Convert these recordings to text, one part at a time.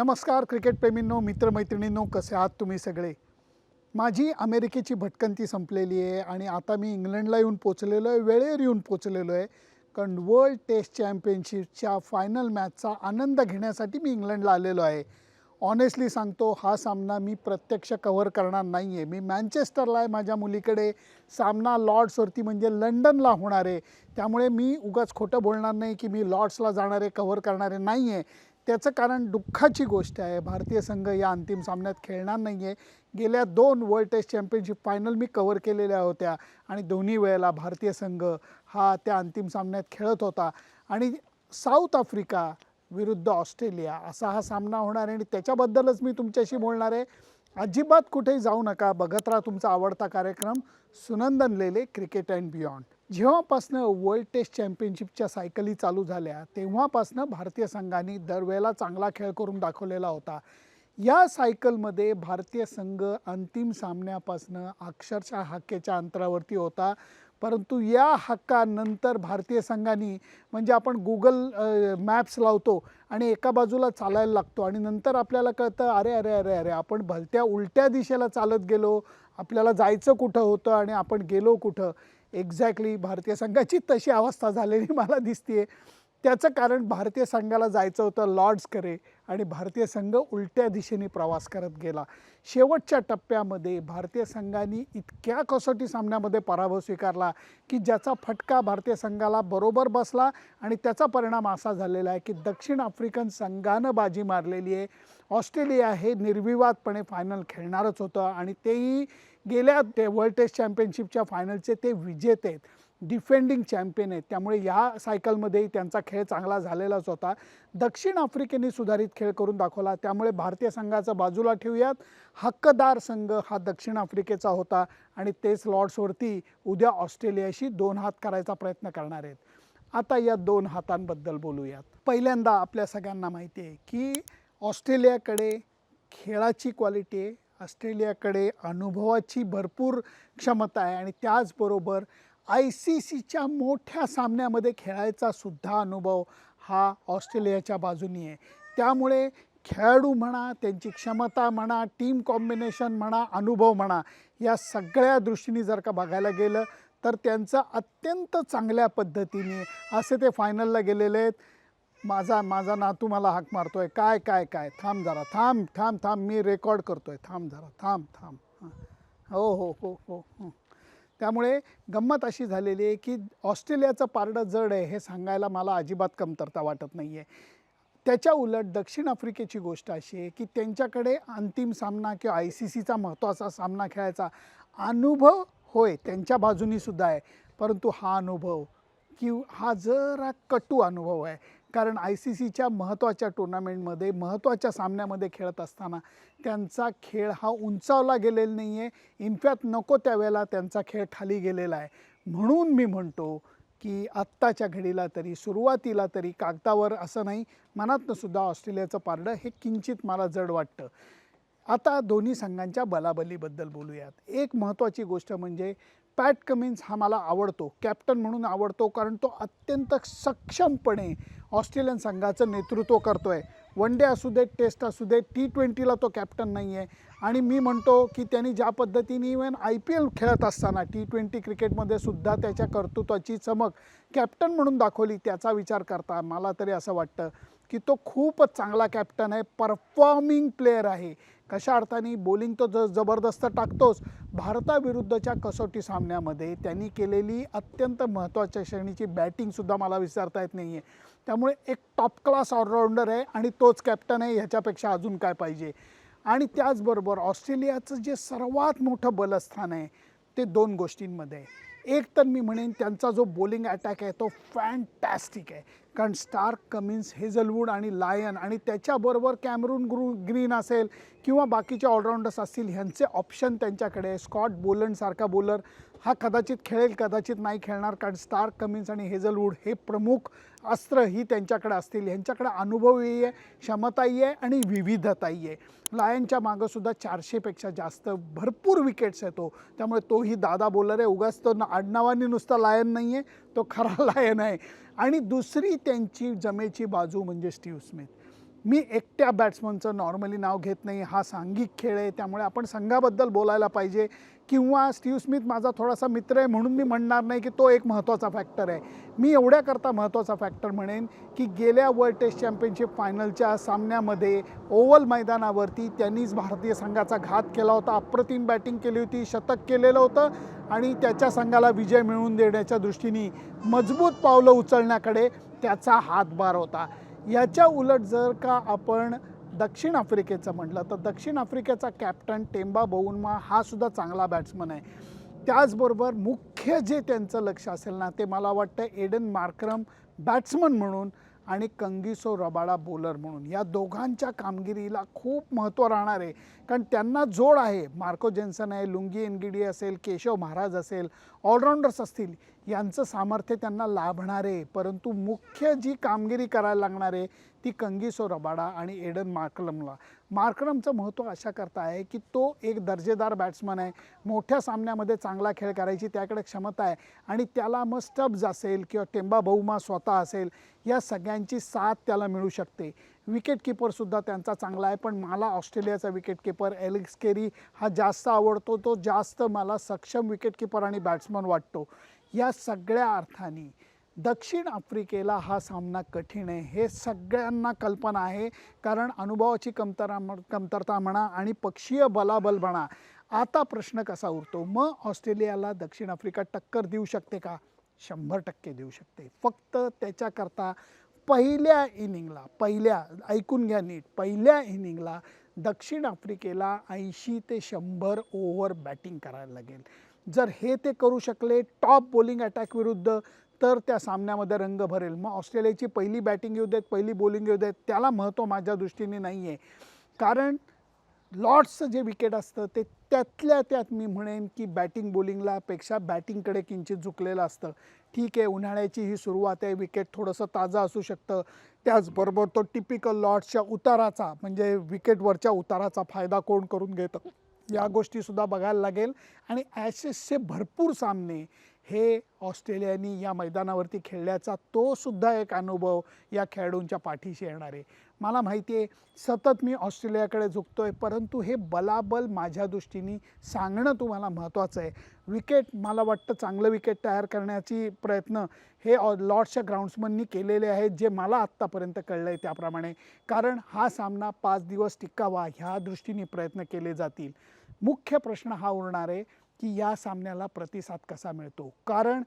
नमस्कार क्रिकेटप्रेमींनो मित्रमैत्रिणींनो कसे आहात तुम्ही सगळे? माझी अमेरिकेची भटकंती संपलेली आहे आणि आता मी इंग्लंडला येऊन पोचलेलो आहे वेळेवर येऊन पोचलेलो आहे. कारण वर्ल्ड टेस्ट चॅम्पियनशिपच्या फायनल मॅचचा आनंद घेण्यासाठी मी इंग्लंडला आलेलो आहे. ऑनेस्टली सांगतो हा सामना मी प्रत्यक्ष कव्हर करणार नाही आहे मी मँचेस्टरला आहे माझ्या मुलीकडे. सामना लॉर्ड्सवरती म्हणजे लंडनला होणार आहे. त्यामुळे मी उगाच खोटं बोलणार नाही की मी लॉर्ड्सला जाणारे कव्हर करणारे नाही आहे त्याचं कारण दुःखाची गोष्ट आहे. भारतीय संघ या अंतिम सामन्यात खेळणार नाही आहे गेल्या दोन वर्ल्ड टेस्ट चॅम्पियनशिप फायनल मी कव्हर केलेल्या होत्या आणि दोन्ही वेळेला भारतीय संघ हा त्या अंतिम सामन्यात खेळत होता. आणि साऊथ आफ्रिका विरुद्ध ऑस्ट्रेलिया असा हा सामना होणार आहे आणि त्याच्याबद्दलच मी तुमच्याशी बोलणार आहे. अजिबात कुठेही जाऊ नका. बघत राहा तुमचा आवडता कार्यक्रम. Sunandan Lele cricket and beyond जेव्हापासनं वर्ल्ड टेस्ट चॅम्पियनशिपच्या सायकली चालू झाल्या तेव्हापासनं भारतीय संघाने दरवेळेला चांगला खेळ करून दाखवलेला होता. या सायकलमध्ये भारतीय संघ अंतिम सामन्यापासनं अक्षरशः हाकेच्या अंतरावरती होता. परंतु या हक्कानंतर भारतीय संघाने म्हणजे आपण गुगल मॅप्स लावतो आणि एका बाजूला चालायला लागतो आणि नंतर आपल्याला कळतं अरे अरे अरे अरे आपण भलत्या उलट्या दिशेला चालत गेलो आपल्याला जायचं कुठं होतं आणि आपण गेलो कुठं? एक्झॅक्टली भारतीय संघाची तशी अवस्था झालेली मला दिसते त्याचं कारण भारतीय संघाला जायचं होतं लॉर्ड्सकडे आणि भारतीय संघ उलट्या दिशेने प्रवास करत गेला. शेवटच्या टप्प्यामध्ये भारतीय संघाने इतक्या कसोटी सामन्यामध्ये पराभव स्वीकारला की ज्याचा फटका भारतीय संघाला बरोबर बसला आणि त्याचा परिणाम असा झालेला आहे की दक्षिण आफ्रिकन संघानं बाजी मारलेली आहे. ऑस्ट्रेलिया हे निर्विवादपणे फायनल खेळणारच होतं आणि तेही गेल्या ते वर्ल्ड टेस्ट चॅम्पियनशिपच्या फायनलचे ते विजेते आहेत. डिफेंडिंग चॅम्पियन आहेत. त्यामुळे या सायकलमध्येही त्यांचा खेळ चांगला झालेलाच होता. दक्षिण आफ्रिकेने सुधारित खेळ करून दाखवला. त्यामुळे भारतीय संघाचा बाजूला ठेवूयात. हक्कदार संघ हा दक्षिण आफ्रिकेचा होता आणि तेच लॉर्ड्सवरती उद्या ऑस्ट्रेलियाशी दोन हात करायचा प्रयत्न करणार आहेत. आता या दोन हातांबद्दल बोलूयात. पहिल्यांदा आपल्या सगळ्यांना माहिती आहे की ऑस्ट्रेलियाकडे खेळाची क्वालिटी आहे. ऑस्ट्रेलियाकडे अनुभवाची भरपूर क्षमता आहे आणि त्याचबरोबर आय सी सीच्या मोठ्या सामन्यामध्ये खेळायचा सुद्धा अनुभव हा ऑस्ट्रेलियाच्या बाजूनी आहे. त्यामुळे खेळाडू म्हणा त्यांची क्षमता म्हणा टीम कॉम्बिनेशन म्हणा अनुभव म्हणा या सगळ्या दृष्टीने जर का बघायला गेलं तर त्यांचं अत्यंत चांगल्या पद्धतीने असे ते फायनलला गेलेले आहेत. माझा माझा नातू मला हाक मारतोय. काय काय काय? थांब जरा थांब थांब थांब. मी रेकॉर्ड करतोय. थांब जरा थांब थांब. हां. हो हो हो हो. हो. त्यामुळे गंमत अशी झालेली आहे की ऑस्ट्रेलियाचं पारडं जड आहे हे सांगायला मला अजिबात कमतरता वाटत नाही आहे त्याच्या उलट दक्षिण आफ्रिकेची गोष्ट अशी आहे की त्यांच्याकडे अंतिम सामना किंवा आय सी सीचा महत्त्वाचा सामना खेळायचा अनुभव होय त्यांच्या बाजूनीसुद्धा आहे. परंतु हा अनुभव की हा जरा कटू अनुभव आहे. कारण आय सी सीच्या महत्त्वाच्या टुर्नामेंटमध्ये महत्त्वाच्या सामन्यामध्ये खेळत असताना त्यांचा खेळ हा उंचावला गेलेला नाही आहे इनफॅक्ट नको त्यावेळेला त्यांचा खेळ खाली गेलेला आहे. म्हणून मी म्हणतो की आत्ताच्या घडीला तरी सुरुवातीला तरी कागदावर असं नाही. मनातनंसुद्धा ऑस्ट्रेलियाचं पारडं हे किंचित मला जड वाटतं. आता दोन्ही संघांच्या बलाबलीबद्दल बोलूयात. एक महत्त्वाची गोष्ट म्हणजे पॅट कमिन्स हा मला आवडतो कॅप्टन म्हणून आवडतो कारण तो अत्यंत सक्षमपणे ऑस्ट्रेलियन संघाचं नेतृत्व करतो आहे वन डे असू दे टेस्ट असू दे टी ट्वेंटीला तो कॅप्टन नाही आहे आणि मी म्हणतो की त्यांनी ज्या पद्धतीने इवन आय पी एल खेळत असताना टी ट्वेंटी क्रिकेटमध्ये सुद्धा त्याच्या कर्तृत्वाची चमक कॅप्टन म्हणून दाखवली त्याचा विचार करता मला तरी असं वाटतं की तो खूपच चांगला कॅप्टन आहे परफॉर्मिंग प्लेअर आहे. कशा अर्थाने बॉलिंग तो ज जबरदस्त टाकतोच भारताविरुद्धच्या कसोटी सामन्यामध्ये त्यांनी केलेली अत्यंत महत्त्वाच्या श्रेणीची बॅटिंगसुद्धा मला विसरता येत नाही आहे त्यामुळे एक टॉप क्लास ऑलराऊंडर आहे आणि तोच कॅप्टन आहे ह्याच्यापेक्षा अजून काय पाहिजे? आणि त्याचबरोबर ऑस्ट्रेलियाचं जे सर्वात मोठं बलस्थान आहे ते दोन गोष्टींमध्ये. एक तर मी म्हणेन त्यांचा जो बॉलिंग अटॅक आहे तो फॅन्टॅस्टिक आहे. कारण स्टार्क कमिन्स हेझलवूड आणि लायन आणि त्याच्याबरोबर कॅमरून ग्रू ग्रीन असेल किंवा बाकीचे ऑलराऊंडर्स असतील ह्यांचे ऑप्शन त्यांच्याकडे. आहे स्कॉट बोलंडसारखा बॉलर हा कदाचित खेळेल कदाचित नाही खेळणार कारण स्टार कमिन्स आणि हेझलवूड हे प्रमुख अस्त्र ही त्यांच्याकडे असतील. ह्यांच्याकडे अनुभवही आहे क्षमताही आहे आणि विविधताही आहे. लायनच्या मागंसुद्धा चारशेपेक्षा जास्त भरपूर विकेट्स येतो त्यामुळे तोही दादा बॉलर आहे. उगाच तो आडनावाने नुसता लायन नाही आहे तो खरा लायन आहे. आणि दुसरी त्यांची जमेची बाजू म्हणजे स्टीव्ह स्मिथ मी एकट्या बॅट्समनचं नॉर्मली नाव घेत नाही. हा सांघिक खेळ आहे. त्यामुळे आपण संघाबद्दल बोलायला पाहिजे. किंवा स्टीव्ह स्मिथ माझा थोडासा मित्र आहे म्हणून मी म्हणणार नाही की तो एक महत्त्वाचा फॅक्टर आहे. मी एवढ्याकरता महत्त्वाचा फॅक्टर म्हणेन की गेल्या वर्ल्ड टेस्ट चॅम्पियनशिप फायनलच्या सामन्यामध्ये ओव्हल मैदानावरती त्यांनीच भारतीय संघाचा घात केला होता. अप्रतिम बॅटिंग केली होती शतक केलेलं होतं आणि त्याच्या संघाला विजय मिळवून देण्याच्या दृष्टीने मजबूत पावलं उचलण्याकडे त्याचा हातभार होता. याच्या उलट जर का आपण दक्षिण आफ्रिकेचं म्हटलं तर दक्षिण आफ्रिकेचा कॅप्टन टेंबा बौनमा हा सुद्धा चांगला बॅट्समन आहे. त्याचबरोबर मुख्य जे त्यांचं लक्ष असेल ना ते मला वाटतं एडन मार्क्रम बॅट्समन म्हणून आणि कंगिसो रबाडा बॉलर म्हणून. या दोघांच्या कामगिरीला खूप महत्त्व राहणार आहे. कारण त्यांना जोड आहे. मार्को जेन्सन आहे लुंगी एनगिडी असेल केशव महाराज असेल ऑलराऊंडर्स असतील यांचं सामर्थ्य त्यांना लाभणार. आहे परंतु मुख्य जी कामगिरी करायला लागणार आहे ती कंगिसो रबाडा आणि एडन मार्कलमला. मार्कलमचं महत्त्व अशा करता आहे की तो एक दर्जेदार बॅट्समन आहे. मोठ्या सामन्यामध्ये चांगला खेळ करायची त्याकडे क्षमता आहे. आणि त्याला मग स्टब्ज असेल किंवा टेंबा बहुमा स्वतः असेल या सगळ्यांची साथ त्याला मिळू शकते. विकेट किपरसुद्धा त्यांचा चांगला आहे पण मला ऑस्ट्रेलियाचा विकेट किपर एलिक्स केरी हा जास्त आवडतो. तो जास्त मला सक्षम विकेट किपर आणि बॅट्समन वाटतो. या सगळ्या अर्थाने दक्षिण आफ्रिकेला हा सामना कठीण आहे. हे सगळ्यांना कल्पना आहे. कारण अनुभवाची कमतरा कमतरता म्हणा आणि पक्षीय बलाबल म्हणा आता प्रश्न कसा उरतो? मग ऑस्ट्रेलियाला दक्षिण आफ्रिका टक्कर देऊ शकते का? शंभर टक्के देऊ शकते. फक्त त्याच्याकरता पहिल्या इनिंगला पहिल्या ऐकून घ्या नीट पहिल्या इनिंगला दक्षिण आफ्रिकेला ऐंशी ते शंभर ओव्हर बॅटिंग करायला लागेल. जर हे ते करू शकले टॉप बॉलिंग अटॅक विरुद्ध तर त्या सामन्यामध्ये रंग भरेल. मग ऑस्ट्रेलियाची पहिली बॅटिंग येऊ देत पहिली बॉलिंग येऊ देत त्याला महत्त्व माझ्या दृष्टीने नाही आहे कारण लॉर्ड्सचं जे विकेट असतं ते त्यातल्या त्यात मी म्हणेन की बॅटिंग बॉलिंगला पेक्षा बॅटिंगकडे किंचित झुकलेलं असतं. ठीक आहे उन्हाळ्याची ही सुरुवात आहे विकेट थोडंसं ताजं असू शकतं. त्याचबरोबर तो टिपिकल लॉर्ड्सच्या उताराचा म्हणजे विकेटवरच्या उताराचा फायदा कोण करून घेतं? या गोष्टीसुद्धा बघायला लागेल. आणि ॲशेसचे भरपूर सामने हे ऑस्ट्रेलियानी या मैदानावरती खेळल्याचा तो सुद्धा एक अनुभव या खेळाडूंच्या पाठीशी येणार आहे. मला माहिती आहे सतत मी ऑस्ट्रेलियाकडे झुकतो आहे परंतु हे बलाबल माझ्या दृष्टीने सांगणं तुम्हाला महत्त्वाचं आहे. विकेट मला वाटतं चांगलं विकेट तयार करण्याची प्रयत्न हे लॉर्ड्सच्या ग्राउंड्समननी केलेले आहेत जे मला आत्तापर्यंत कळलं आहे त्याप्रमाणे. कारण हा सामना पाच दिवस टिकावा ह्या दृष्टीने प्रयत्न केले जातील. मुख्य प्रश्न हा उरणार आहे की या सामन्याला प्रतिसाद कसा मिळतो? कारण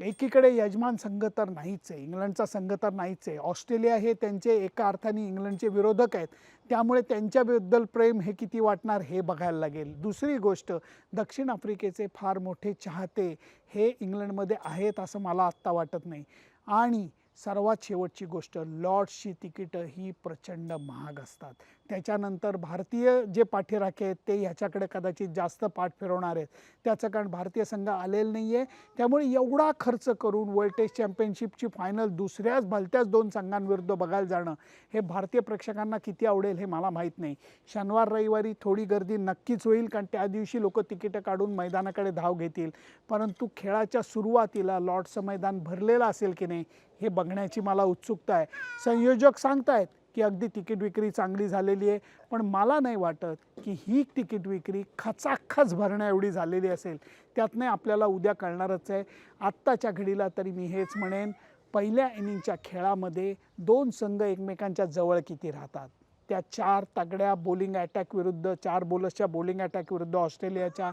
एकीकडे यजमान संघ तर नाहीच आहे इंग्लंडचा संघ तर नाहीच आहे. ऑस्ट्रेलिया हे त्यांचे एका अर्थाने इंग्लंडचे विरोधक आहेत. त्यामुळे त्यांच्याबद्दल प्रेम हे किती वाटणार हे बघायला लागेल. दुसरी गोष्ट दक्षिण आफ्रिकेचे फार मोठे चाहते हे इंग्लंडमध्ये आहेत असं मला आत्ता वाटत नाही. आणि सर्वात शेवटची गोष्ट लॉर्ड्सची तिकीटं ही प्रचंड महाग असतात. त्याच्यानंतर भारतीय जे पाठीराखे आहेत ते ह्याच्याकडे कदाचित जास्त पाठ फिरवणार आहेत. त्याचं कारण भारतीय संघ आलेला नाही आहे त्यामुळे एवढा खर्च करून वर्ल्ड टेस्ट चॅम्पियनशिपची फायनल दुसऱ्याच भलत्याच दोन संघांविरुद्ध बघायला जाणं हे भारतीय प्रेक्षकांना किती आवडेल हे मला माहीत नाही. शनिवार रविवारी थोडी गर्दी नक्कीच होईल कारण त्या दिवशी लोक तिकीटं काढून मैदानाकडे धाव घेतील. परंतु खेळाच्या सुरुवातीला लॉर्डचं मैदान भरलेलं असेल की नाही हे बघण्याची मला उत्सुकता आहे. संयोजक सांगतायत की अगदी तिकीट विक्री चांगली झालेली आहे पण मला नाही वाटत की ही तिकीट विक्री खचाखच भरण्या एवढी झालेली असेल. त्यातनं आपल्याला उद्या कळणारच आहे. आत्ताच्या घडीला तरी मी हेच म्हणेन पहिल्या इनिंगच्या खेळामध्ये दोन संघ एकमेकांच्या जवळ किती राहतात? त्या चार तगड्या बॉलिंग अटॅक विरुद्ध चार बॉलर्सच्या बॉलिंग अटॅक विरुद्ध ऑस्ट्रेलियाच्या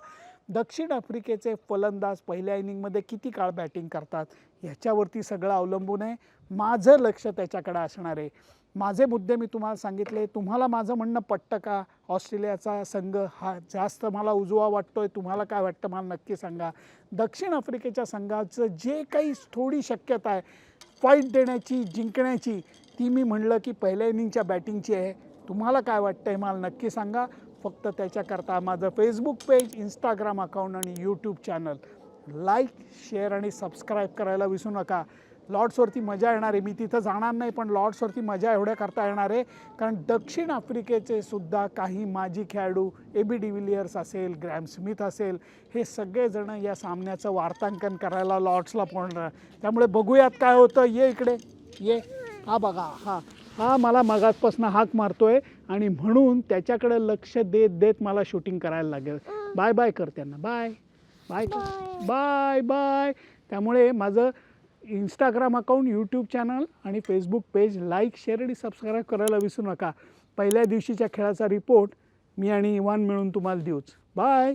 दक्षिण आफ्रिकेचे फलंदाज पहिल्या इनिंगमध्ये किती काळ बॅटिंग करतात ह्याच्यावरती सगळं अवलंबून आहे. माझं लक्ष त्याच्याकडे असणार आहे. माझे मुद्दे मी तुम्हाला सांगितले तुम्हाला माझं म्हणणं पटतं का? ऑस्ट्रेलियाचा संघ हा जास्त मला उजवा वाटतो आहे तुम्हाला काय वाटतं? मला नक्की सांगा. दक्षिण आफ्रिकेच्या संघाचं जे काही थोडी शक्यता आहे फाईट देण्याची जिंकण्याची ती मी म्हणलं की पहिल्या इनिंगच्या बॅटिंगची आहे. तुम्हाला काय वाटतं आहे मला नक्की सांगा. फक्त त्याच्याकरता माझं फेसबुक पेज इंस्टाग्राम अकाउंट आणि यूट्यूब चॅनल लाईक शेअर आणि सबस्क्राईब करायला विसरू नका. लॉर्ड्सवरती मजा येणार आहे. मी तिथं जाणार नाही पण लॉर्ड्सवरती मजा एवढ्या करता येणार आहे. कारण दक्षिण आफ्रिकेचे सुद्धा काही माजी खेळाडू ए बी डिव्हिलियर्स असेल ग्रॅम स्मिथ असेल हे सगळेजणं या सामन्याचं वार्तांकन करायला लॉर्ड्सला पोहोचणार त्यामुळे बघूयात काय होतं. ये इकडे. ये. हा बघा. हा. हा मला मगाचपासून हाक मारतोय आणि म्हणून त्याच्याकडे लक्ष देत देत मला शूटिंग करायला लागेल. बाय बाय कर त्यांना. बाय. बाय कर. Bye bye. त्यामुळे माझं इंस्टाग्राम अकाउंट यूट्यूब चॅनल आणि फेसबुक पेज लाईक शेअर आणि सबस्क्राईब करायला विसरू नका. पहिल्या दिवशीच्या खेळाचा रिपोर्ट मी आणि इवान मिळून तुम्हाला देऊच. बाय